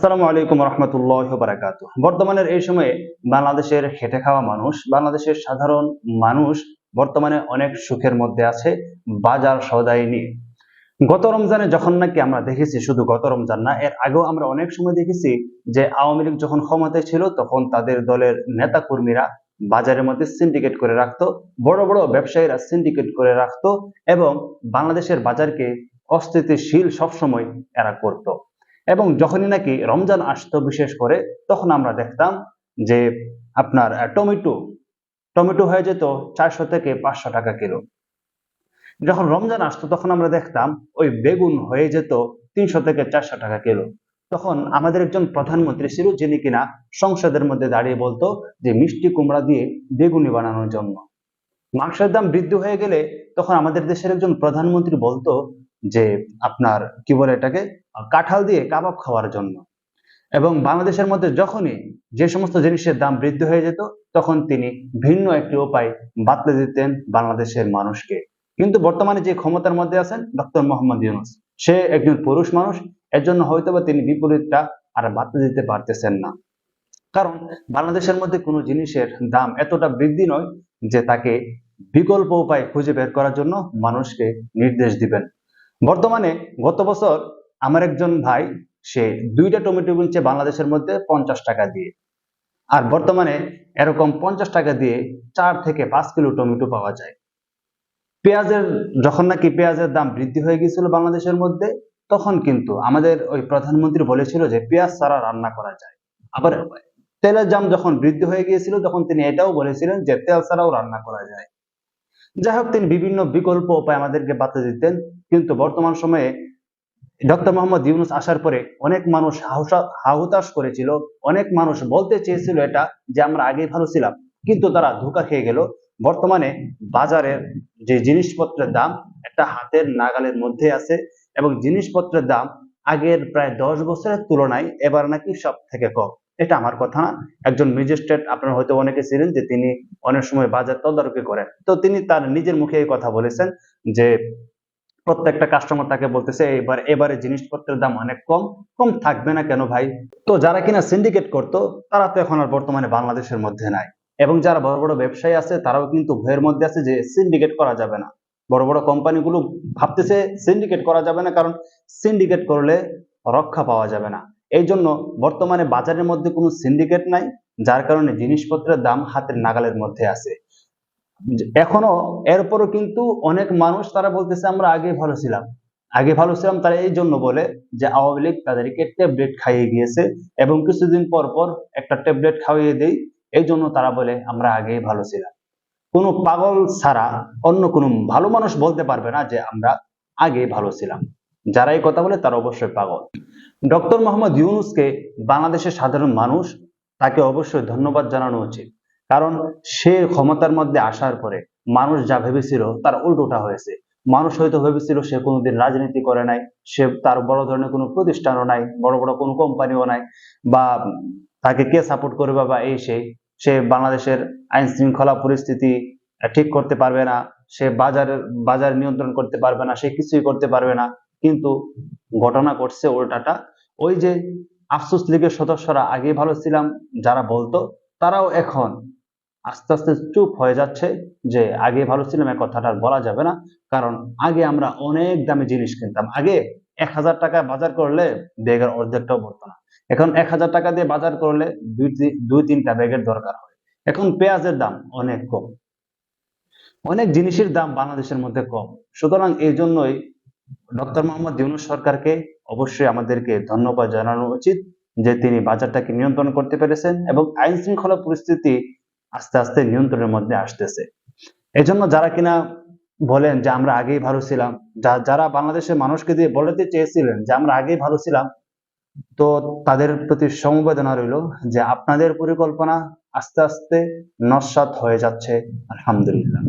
আসসালামু আলাইকুম রহমতুল্লাহ বারাকাত। বর্তমানের এই সময়ে বাংলাদেশের খেটে খাওয়া মানুষ, বাংলাদেশের সাধারণ মানুষ বর্তমানে অনেক সুখের মধ্যে আছে, বাজার সদাই নিয়ে গত রমজানে যখন নাকি আমরা দেখেছি শুধু গত রমজান না, এর আগেও আমরা অনেক সময় দেখেছি যে আওয়ামী লীগ যখন ক্ষমতায় ছিল, তখন তাদের দলের নেতা কর্মীরা বাজারের মধ্যে সিন্ডিকেট করে রাখতো, বড় বড় ব্যবসায়ীরা সিন্ডিকেট করে রাখতো এবং বাংলাদেশের বাজারকে অস্থিতিশীল সবসময় এরা করতো। এবং যখনই নাকি রমজান আসতো বিশেষ করে, তখন আমরা দেখতাম যে আপনার টমেটো টমেটো হয়ে যেত চারশো থেকে পাঁচশো টাকা কিলো। যখন রমজান আসতো, তখন আমরা দেখতাম ওই বেগুন হয়ে যেত তিনশো থেকে চারশো টাকা কিলো। তখন আমাদের একজন প্রধানমন্ত্রী ছিল, যিনি কিনা সংসদের মধ্যে দাঁড়িয়ে বলতো যে, মিষ্টি কুমড়া দিয়ে বেগুনি বানানোর জন্য। মাংসের দাম বৃদ্ধি হয়ে গেলে তখন আমাদের দেশের একজন প্রধানমন্ত্রী বলতো যে আপনার, কি বলে এটাকে? কাঁঠাল দিয়ে কাবাব খাওয়ার জন্য। এবং বাংলাদেশের মধ্যে যখনই যে সমস্ত জিনিসের দাম বৃদ্ধি হয়ে যেত, তখন তিনি ভিন্ন একটি উপায় বাতলে দিতেন বাংলাদেশের মানুষকে। কিন্তু বর্তমানে যে ক্ষমতার মধ্যে আছেন ডক্টর মোহাম্মদ ইউনুস, সে একজন পুরুষ মানুষ, এর জন্য হয়তোবা তিনি বিপরীতটা আর বাতলে দিতে পারতেছেন না। কারণ বাংলাদেশের মধ্যে কোনো জিনিসের দাম এতটা বৃদ্ধি নয় যে তাকে বিকল্প উপায় খুঁজে বের করার জন্য মানুষকে নির্দেশ দিবেন। বর্তমানে গত বছর আমার একজন ভাই, সে দুইটা টমেটো কিনছে বাংলাদেশের মধ্যে পঞ্চাশ টাকা দিয়ে। আর বর্তমানে এরকম পঞ্চাশ টাকা দিয়ে চার থেকে পাঁচ কিলো টমেটো পাওয়া যায়। পেঁয়াজের, যখন নাকি পেঁয়াজের দাম বৃদ্ধি হয়ে গিয়েছিল বাংলাদেশের মধ্যে, তখন কিন্তু আমাদের ওই প্রধানমন্ত্রী বলেছিল যে পেঁয়াজ ছাড়া রান্না করা যায়। আবার তেলের দাম যখন বৃদ্ধি হয়ে গিয়েছিল, তখন তিনি এটাও বলেছিলেন যে তেল ছাড়াও রান্না করা যায়। যাই হোক তিনি বিভিন্ন বিকল্প উপায় আমাদেরকে বাতলে দিতেন। কিন্তু বর্তমান সময়ে ডক্টর মোহাম্মদ ইউনুস আসার পরে অনেক মানুষ হাহুতাশ করেছিল, অনেক মানুষ বলতে চেয়েছিল এটা যে আমরা আগেই ভালো ছিলাম, কিন্তু তারা ধোকা খেয়ে গেল। বর্তমানে বাজারের যে জিনিসপত্রের দাম একটা হাতের নাগালের মধ্যে আছে এবং জিনিসপত্রের দাম আগের প্রায় দশ বছরের তুলনায় এবার নাকি সব থেকে কম। এটা আমার কথা। না একজন ম্যাজিস্ট্রেট আপনারা হয়তো অনেকে ছিলেন যে তিনি অনেক সময় বাজার তদারকি করেন। তো তিনি তার নিজের মুখে এই কথা বলেছেন যে, প্রত্যেকটা কাস্টমার তাকে বলতেছে, এবার, এবারে জিনিসপত্রের দাম অনেক কম কম থাকবে না কেন ভাই? তো যারা কিনা সিন্ডিকেট করতো, তারা তো এখন আর বর্তমানে বাংলাদেশের মধ্যে নাই। এবং যারা বড় বড় ব্যবসায়ী আছে, তারাও কিন্তু ভয়ের মধ্যে আছে যে সিন্ডিকেট করা যাবে না। বড় বড় কোম্পানিগুলো ভাবতেছে সিন্ডিকেট করা যাবে না কারণ সিন্ডিকেট করলে রক্ষা পাওয়া যাবে না। এই জন্য বর্তমানে বাজারের মধ্যে কোনো সিন্ডিকেট নাই, যার কারণে জিনিসপত্রের দাম হাতের নাগালের মধ্যে আছে। এখনও এরপরও কিন্তু অনেক মানুষ তারা বলতেছে, আমরা আগে ভালো ছিলাম। আগে ভালো ছিলাম তারা এই জন্য বলে যে, আওয়ামী লীগ তাদেরকে ট্যাবলেট খাইয়ে গিয়েছে এবং কিছুদিন পর পর একটা ট্যাবলেট খাইয়ে দেই। এই জন্য তারা বলে, আমরা আগেই ভালো ছিলাম। কোনো পাগল ছাড়া অন্য কোনো ভালো মানুষ বলতে পারবে না যে, আমরা আগে ভালো ছিলাম। যারা এই কথা বলে তারা অবশ্যই পাগল। ডক্টর মোহাম্মদ ইউনুসকে বাংলাদেশের সাধারণ মানুষ তাকে অবশ্যই ধন্যবাদ জানানো উচিত। কারণ সে ক্ষমতার মধ্যে আসার পরে মানুষ যা ভেবেছিল তার উল্টোটা হয়েছে। মানুষ হয়তো ভেবেছিল সে কোনোদিন রাজনীতি করে নাই, সে তার বড় ধরনের কোনো প্রতিষ্ঠানও নাই, বড় বড় কোনো কোম্পানিও নাই, বা তাকে কে সাপোর্ট করবে বা এই সেই, সে বাংলাদেশের আইন শৃঙ্খলা পরিস্থিতি ঠিক করতে পারবে না, সে বাজার বাজার নিয়ন্ত্রণ করতে পারবে না, সে কিছুই করতে পারবে না। কিন্তু ঘটনা ঘটছে উল্টাটা। ওই যে আফসোস লীগের সদস্যরা আগে ভালো ছিলাম, যারা বলতো, তারাও এখন আস্তে আস্তে চুপ হয়ে যাচ্ছে যে আগে ভালো ছিলাম, এ কথাটা বলা যাবে না। কারণ আগে আমরা অনেক দামি জিনিস কিনতাম। আগে এক হাজার টাকা বাজার করলে ব্যাগের অর্ধেকটাও পড়তো না। এখন এক হাজার টাকা দিয়ে বাজার করলে দুই দুই তিনটা ব্যাগের দরকার হয়। এখন পেঁয়াজের দাম অনেক কম। অনেক জিনিসের দাম বাংলাদেশের মধ্যে কম। সুতরাং এই জন্যই ডক্টর মোহাম্মদ ইউনুস সরকারকে অবশ্যই আমাদেরকে ধন্যবাদ জানানো উচিত যে তিনি বাজারটাকে নিয়ন্ত্রণ করতে পেরেছেন এবং আইন শৃঙ্খলা পরিস্থিতি আস্তে আস্তে নিয়ন্ত্রণের মধ্যে আসতেছে। এজন্য যারা কিনা বলেন যে আমরা আগেই ভালো ছিলাম যারা বাংলাদেশের মানুষকে দিয়ে বলতে চেয়েছিলেন যে আমরা আগেই ভালো ছিলাম, তো তাদের প্রতি সমবেদনা রইল যে আপনাদের পরিকল্পনা আস্তে আস্তে নস্বাত হয়ে যাচ্ছে, আলহামদুলিল্লাহ।